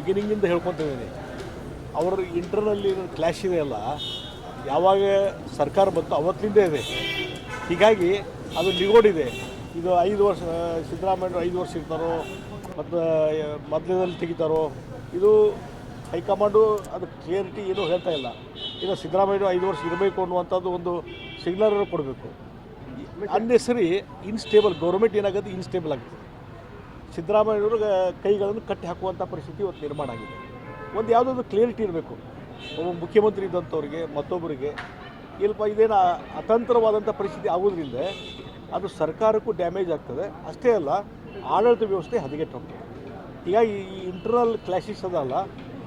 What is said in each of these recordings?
ಬಿಗಿನಿಂಗಿಂದ ಹೇಳ್ಕೊತಿದ್ದೀನಿ. ಅವರ ಇಂಟರ್ನಲ್ಲಿ ಕ್ಲಾಶ್ ಇದೆಯಲ್ಲ ಯಾವಾಗ ಸರ್ಕಾರ ಬಂತು ಅವತ್ತಿಂದ ಇದೆ. ಹೀಗಾಗಿ ಅದು ನಿಗೋಡಿದೆ ಇದು. ಐದು ವರ್ಷ ಸಿದ್ದರಾಮಯ್ಯ ಐದು ವರ್ಷ ಇರ್ತಾರೋ ಮತ್ತು ಮೊದಲದಲ್ಲಿ ತೆಗಿತಾರೋ ಇದು ಹೈಕಮಾಂಡು ಅದು ಕ್ಲಿಯರಿಟಿ ಏನೂ ಹೇಳ್ತಾ ಇಲ್ಲ. ಈಗ ಸಿದ್ದರಾಮಯ್ಯ ಐದು ವರ್ಷ ಇರಬೇಕು ಅನ್ನುವಂಥದ್ದು ಒಂದು ಸಿಗ್ನಲ್ ಕೊಡಬೇಕು. ಅನ್ನೆಸರಿ ಇನ್ಸ್ಟೇಬಲ್ ಗೌರ್ಮೆಂಟ್ ಏನಾಗುತ್ತೆ ಇನ್ಸ್ಟೇಬಲ್ ಆಗ್ತದೆ ಸಿದ್ದರಾಮಯ್ಯವ್ರಿಗೆ ಕೈಗಳನ್ನು ಕಟ್ಟಿ ಹಾಕುವಂಥ ಪರಿಸ್ಥಿತಿ ಇವತ್ತು ನಿರ್ಮಾಣ ಆಗಿದೆ. ಒಂದು ಯಾವುದಾದ್ರು ಕ್ಲಿಯರಿಟಿ ಇರಬೇಕು. ಒಬ್ಬ ಮುಖ್ಯಮಂತ್ರಿ ಇದ್ದಂಥವ್ರಿಗೆ, ಮತ್ತೊಬ್ಬರಿಗೆ ಇಲ್ಲಪ್ಪ ಇದೇನು ಅತಂತ್ರವಾದಂಥ ಪರಿಸ್ಥಿತಿ ಆಗೋದ್ರಿಂದ ಅದು ಸರ್ಕಾರಕ್ಕೂ ಡ್ಯಾಮೇಜ್ ಆಗ್ತದೆ. ಅಷ್ಟೇ ಅಲ್ಲ, ಆಡಳಿತ ವ್ಯವಸ್ಥೆ ಹದಗೆಟ್ಟು ಹೋಗ್ತದೆ. ಹೀಗಾಗಿ ಈ ಇಂಟರ್ನಲ್ ಕ್ಲಾಶಸ್ ಅದಲ್ಲ,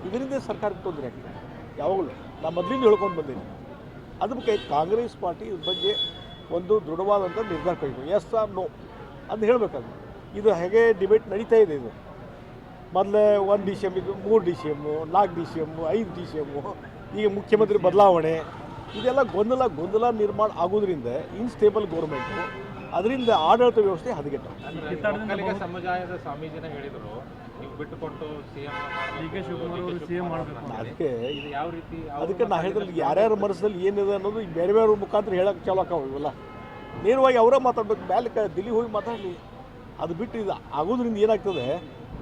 ಇದರಿಂದ ಸರ್ಕಾರಕ್ಕೆ ತೊಂದರೆ ಆಗ್ತದೆ. ಯಾವಾಗಲೂ ನಾನು ಮೊದಲಿಂದ ಹೇಳ್ಕೊಂಡು ಬಂದೀನಿ. ಅದಕ್ಕೆ ಕಾಂಗ್ರೆಸ್ ಪಾರ್ಟಿ ಇದ್ರ ಬಗ್ಗೆ ಒಂದು ದೃಢವಾದಂಥ ನಿರ್ಧಾರ ಕೈಗೊಂಡು ಎಸ್ ಆರ್ ನೋ ಅಂತ ಹೇಳಬೇಕಾದ್ರೆ. ಇದು ಹೇಗೆ ಡಿಬೇಟ್ ನಡೀತಾ ಇದೆ ಇದು? ಮೊದಲೇ ಒಂದು ಡಿ ಸಿ ಎಂ ಇದು ಮೂರು ಡಿ ಸಿ ಎಮ್ಮು ನಾಲ್ಕು ಡಿ ಸಿ ಎಮ್ಮು ಐದು ಡಿ ಸಿ ಎಮ್ಮು ಈಗ ಮುಖ್ಯಮಂತ್ರಿ ಬದಲಾವಣೆ ಇದೆಲ್ಲ ಗೊಂದಲ ಗೊಂದಲ ನಿರ್ಮಾಣ ಆಗೋದ್ರಿಂದ ಇನ್ಸ್ಟೇಬಲ್ ಗೌರ್ಮೆಂಟು ಅದರಿಂದ ಆಡಳಿತ ವ್ಯವಸ್ಥೆ ಹದಗೆಟ್ಟು. ಸಮುದಾಯದ ಸ್ವಾಮೀಜಿನ ಹೇಳಿದರು ನೀವು ಬಿಟ್ಟುಕೊಟ್ಟು ಸಿಎಂ ಡಿ ಕೆ ಸಿಎಂ ಮಾಡಬೇಕು ಅದಕ್ಕೆ ಇದು ಯಾವ ರೀತಿ ಅದಕ್ಕೆ ನಾ ಹೇಳಿದ್ರೆ ಯಾರ್ಯಾರ ಮನಸ್ಸಲ್ಲಿ ಏನಿದೆ ಅನ್ನೋದು ಬೇರೆ ಬೇರೆ ಮುಖಾಂತರ ಹೇಳಕ್ಕೆ ಚಾಲಕ ಆಕಾವ ಇವೆಲ್ಲ. ನೇರವಾಗಿ ಅವರೇ ಮಾತಾಡ್ಬೇಕು ಮೇಲೆ ದಿಲ್ಲಿ ಹೋಗಿ ಮಾತಾಡಲಿ. ಅದು ಬಿಟ್ಟು ಇದು ಆಗೋದ್ರಿಂದ ಏನಾಗ್ತದೆ?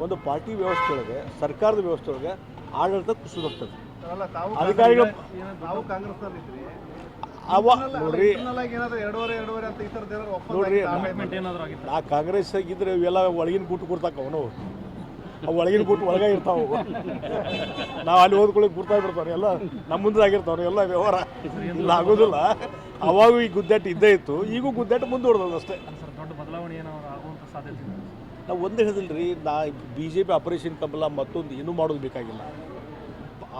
ಒಂದು ಪಾರ್ಟಿ ವ್ಯವಸ್ಥೆ ಒಳಗೆ ಸರ್ಕಾರದ ವ್ಯವಸ್ಥೆ ಒಳಗೆ ಆಡಳಿತ ಕುಸಿದೋಗ್ತದೆ ಅಲ್ಲ ತಾವು ಅಧಿಕಾರಿಗಳು ಅವ ನೋಡ್ರಿ. ನೋಡ್ರಿ ಆ ನಾ ಕಾಂಗ್ರೆಸ್ ಆಗಿದ್ರೆ ಇವೆಲ್ಲ ಒಳಗಿನ ಕೂಟ ಕೊಡ್ತಾಕ ಅವನು. ಅವು ಒಳಗಿನ ಕೂಟ ಒಳಗೆ ಇರ್ತಾವೆ. ನಾವು ಅಲ್ಲಿ ಹೋದ್ಕೊಳ್ಳಿ ಗುರ್ತಾ ಬಿಡ್ತಾವ್ರಿ ಎಲ್ಲ ನಮ್ಮ ಮುಂದೆ ಆಗಿರ್ತಾವ್ರಿ ಎಲ್ಲ ವ್ಯವಹಾರ. ಇಲ್ಲ ಆಗೋದಿಲ್ಲ. ಅವಾಗ ಈ ಗುದ್ದಾಟ ಇದ್ದೇ ಇತ್ತು. ಈಗೂ ಗುದ್ದಾಟ ಮುಂದುವರ್ದದು ಅಷ್ಟೇ ಸರ್ ದೊಡ್ಡ ಬದಲಾವಣೆ ಏನಾದ್ರು ಆಗುವಂಥ ಸಾಧ್ಯತೆ ಇದೆ. ನಾವು ಒಂದೇ ಹೇಳಿದ್ರಿ ನಾ B J P operation Kamala ಮತ್ತೊಂದು ಏನೂ ಮಾಡೋದು ಬೇಕಾಗಿಲ್ಲ.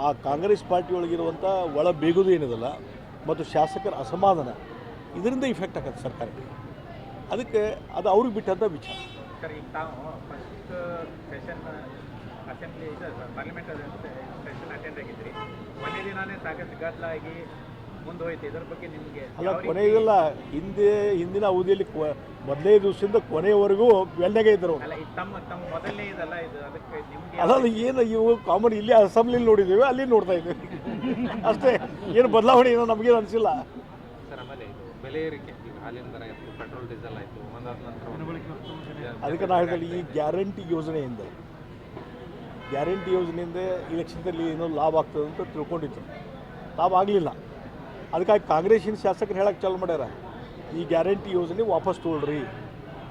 ಆ ಕಾಂಗ್ರೆಸ್ ಪಾರ್ಟಿ ಒಳಗಿರುವಂಥ ಒಳ ಬೇಗುದು ಏನಿದಲ್ಲ ಮತ್ತು ಶಾಸಕರ ಅಸಮಾಧಾನ ಇದರಿಂದ ಇಫೆಕ್ಟ್ ಆಗತ್ತೆ ಸರ್ಕಾರಕ್ಕೆ. ಅದಕ್ಕೆ ಅದು ಅವ್ರಿಗೆ ಬಿಟ್ಟಂಥ ವಿಚಾರ. ಸರ್ ಈಗ ತಾವು first session assembly parliament session attend ಆಗಿದ್ರಿ. ಕೊನೆ ದಿನಾನೇ ಸಾಕಷ್ಟು ಗದ್ದಲಾಗಿ ಮುಂದೆ ಇದರ ಇದ್ರ ಬಗ್ಗೆ ನಿಮಗೆ ಅಲ್ಲ ಕೊನೆಗೆಲ್ಲ ಹಿಂದೆ ಹಿಂದಿನ ಅವಧಿಯಲ್ಲಿ ಕೊ- ಮೊದಲನೇ ದಿವಸದಿಂದ ಕೊನೆಯವರೆಗೂ ಬೆಳ್ಳಗೆ ಇದ್ದರು. ಅಲ್ಲ ತಮ್ಮ ತಮ್ಮ ಮೊದಲನೇ ಇದಲ್ಲ ಇದು ಅದಕ್ಕೆ ನಿಮಗೆ ಅಲ್ಲ ಏನು ಇವು ಕಾಮನ್ ಇಲ್ಲಿ ಅಸೆಂಬ್ಲಿ ನೋಡಿದ್ದೀವಿ ಅಲ್ಲಿ ನೋಡ್ತಾ ಇದ್ದೀವಿ. ಅಷ್ಟೇ ಏನು ಬದಲಾವಣೆ ಏನೋ ನಮಗೇನು ಅನಿಸಿಲ್ಲ. ಸರ್ ಆಮೇಲೆ ಇದು ಬೆಲೆ ಏರಿಕೆ ಈಗ ಹಾಲಿನ ದರ ಆಯಿತು ಪೆಟ್ರೋಲ್ ಡೀಸೆಲ್ ಆಯಿತು ಒಂದಾದ ನಂತರ ಒಂದು ದಿನಬಳಕೆ ವಸ್ತು ಬೆಲೆ ಅದಕ್ಕೆ ನಾ ಹೇಳಿದ್ರೆ ಈ ಗ್ಯಾರಂಟಿ ಯೋಜನೆಯಿಂದ ಗ್ಯಾರಂಟಿ ಯೋಜನೆಯಿಂದ ಇಲೆಕ್ಷನ್ದಲ್ಲಿ ಏನೋ ಲಾಭ ಆಗ್ತದೆ ಅಂತ ತಿಳ್ಕೊಂಡಿತ್ತು ಲಾಭ ಆಗಲಿಲ್ಲ. ಅದಕ್ಕಾಗಿ ಕಾಂಗ್ರೆಸ್ಸಿನ ಶಾಸಕರು ಹೇಳಕ್ಕೆ ಚಾಲು ಮಾಡ್ಯಾರ. ಈ ಗ್ಯಾರಂಟಿ ಯೋಜನೆ ವಾಪಸ್ ತೊಗೊಳ್ರಿ.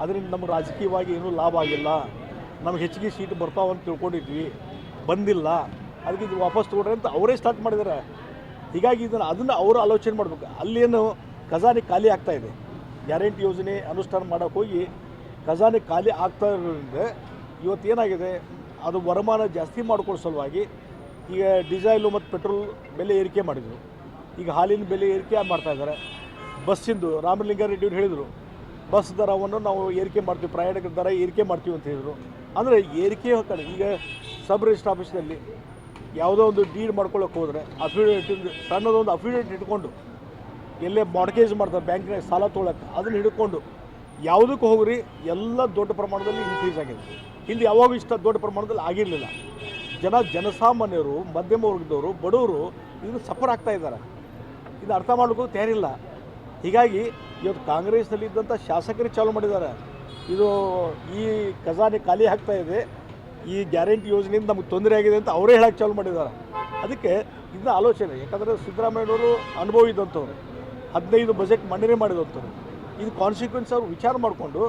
ಅದರಿಂದ ನಮ್ಗೆ ರಾಜಕೀಯವಾಗಿ ಏನೂ ಲಾಭ ಆಗಿಲ್ಲ. ನಮ್ಗೆ ಹೆಚ್ಚಿಗೆ ಸೀಟ್ ಬರ್ತಾವ ಅಂತ ತಿಳ್ಕೊಂಡಿದ್ವಿ. ಬಂದಿಲ್ಲ. ಅದಕ್ಕೆ ಇದು ವಾಪಸ್ ತೊಗೊಳ್ರಿ ಅಂತ ಅವರೇ ಸ್ಟಾರ್ಟ್ ಮಾಡಿದ್ದಾರೆ ಹೀಗಾಗಿ ಇದನ್ನು ಅದನ್ನು ಅವರು ಆಲೋಚನೆ ಮಾಡಬೇಕು. ಅಲ್ಲೇನು ಖಜಾನೆ ಖಾಲಿ ಆಗ್ತಾ ಇದೆ. ಗ್ಯಾರಂಟಿ ಯೋಜನೆ ಅನುಷ್ಠಾನ ಮಾಡೋಕೆ ಹೋಗಿ ಖಜಾನೆ ಖಾಲಿ ಆಗ್ತಾ ಇರೋದ್ರಿಂದ ಇವತ್ತು ಏನಾಗಿದೆ? ಅದು ವರಮಾನ ಜಾಸ್ತಿ ಮಾಡ್ಕೊಳ್ಳೋ ಸಲುವಾಗಿ ಈಗ ಡೀಸೆಲು ಮತ್ತು ಪೆಟ್ರೋಲ್ ಬೆಲೆ ಏರಿಕೆ ಮಾಡಿದರು. ಈಗ ಹಾಲಿನ ಬೆಲೆ ಏರಿಕೆ ಮಾಡ್ತಾ ಇದ್ದಾರೆ. ಬಸ್ಸಿಂದು ರಾಮಲಿಂಗಾರೆಡ್ಡಿಯವ್ರು ಹೇಳಿದರು, ಬಸ್ ದರವನ್ನು ನಾವು ಏರಿಕೆ ಮಾಡ್ತೀವಿ, ಪ್ರಯಾಣಿಕರ ದರ ಏರಿಕೆ ಮಾಡ್ತೀವಿ ಅಂತ ಹೇಳಿದರು. ಅಂದರೆ ಏರಿಕೆ ಕಡೆ, ಈಗ ಸಬ್ ರಿಜಿಸ್ಟರ್ ಆಫೀಸ್ನಲ್ಲಿ ಯಾವುದೋ ಒಂದು ಡೀಡ್ ಮಾಡ್ಕೊಳ್ಳೋಕೆ ಹೋದರೆ ಅಫಿಡೇಟ್ ಸಣ್ಣದೊಂದು ಅಫಿಡೇಟ್ ಇಟ್ಕೊಂಡು, ಎಲ್ಲೇ ಮಾಡ್ಕೇಜ್ ಮಾಡ್ತಾರೆ ಬ್ಯಾಂಕ್ನಾಗ ಸಾಲ ತೊಗೊಳಕ್ಕೆ, ಅದನ್ನು ಹಿಡ್ಕೊಂಡು ಯಾವುದಕ್ಕೆ ಹೋಗ್ರಿ, ಎಲ್ಲ ದೊಡ್ಡ ಪ್ರಮಾಣದಲ್ಲಿ ಇನ್ಕ್ರೀಸ್ ಆಗಿದೆ. ಹಿಂದೆ ಯಾವಾಗ ಇಷ್ಟ ದೊಡ್ಡ ಪ್ರಮಾಣದಲ್ಲಿ ಆಗಿರಲಿಲ್ಲ. ಜನ, ಜನಸಾಮಾನ್ಯರು, ಮಧ್ಯಮ ವರ್ಗದವರು, ಬಡವರು ಇದನ್ನು ಸಫರ್ ಆಗ್ತಾ ಇದ್ದಾರೆ. ಇದು ಅರ್ಥ ಮಾಡೋಕ್ಕೂ ತಯಾರಿಲ್ಲ. ಹೀಗಾಗಿ ಇವತ್ತು ಕಾಂಗ್ರೆಸ್ನಲ್ಲಿ ಇದ್ದಂಥ ಶಾಸಕರೇ ಚಾಲು ಮಾಡಿದ್ದಾರೆ. ಇದು ಈ ಖಜಾನೆ ಖಾಲಿ ಆಗ್ತಾ ಇದೆ. ಈ ಗ್ಯಾರಂಟಿ ಯೋಜನೆಯಿಂದ ನಮಗೆ ತೊಂದರೆ ಆಗಿದೆ ಅಂತ ಅವರೇ ಹೇಳಕ್ಕೆ ಚಾಲು ಮಾಡಿದ್ದಾರೆ. ಅದಕ್ಕೆ ಇದನ್ನ ಆಲೋಚನೆ, ಯಾಕಂದರೆ ಸಿದ್ದರಾಮಯ್ಯವರು ಅನುಭವ ಇದ್ದಂಥವ್ರು. ಹದಿನೈದು ಬಜೆಟ್ ಮಂಡನೆ ಮಾಡಿದಂಥವ್ರು. ಇದು ಕಾನ್ಸಿಕ್ವೆನ್ಸ್ ಅವರು ವಿಚಾರ ಮಾಡಿಕೊಂಡು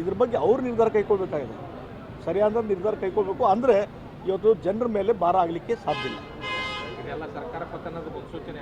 ಇದ್ರ ಬಗ್ಗೆ ಅವ್ರು ನಿರ್ಧಾರ ಕೈಗೊಳ್ಬೇಕಾಗಿದೆ. ಸರಿಯಾದ ನಿರ್ಧಾರ ಕೈಗೊಳ್ಬೇಕು ಅಂದರೆ ಇವತ್ತು ಜನರ ಮೇಲೆ ಭಾರ ಆಗಲಿಕ್ಕೆ ಸಾಧ್ಯ ಇಲ್ಲ. ಸರ್ಕಾರ ಪತನದ ಮುನ್ಸೂಚನೆ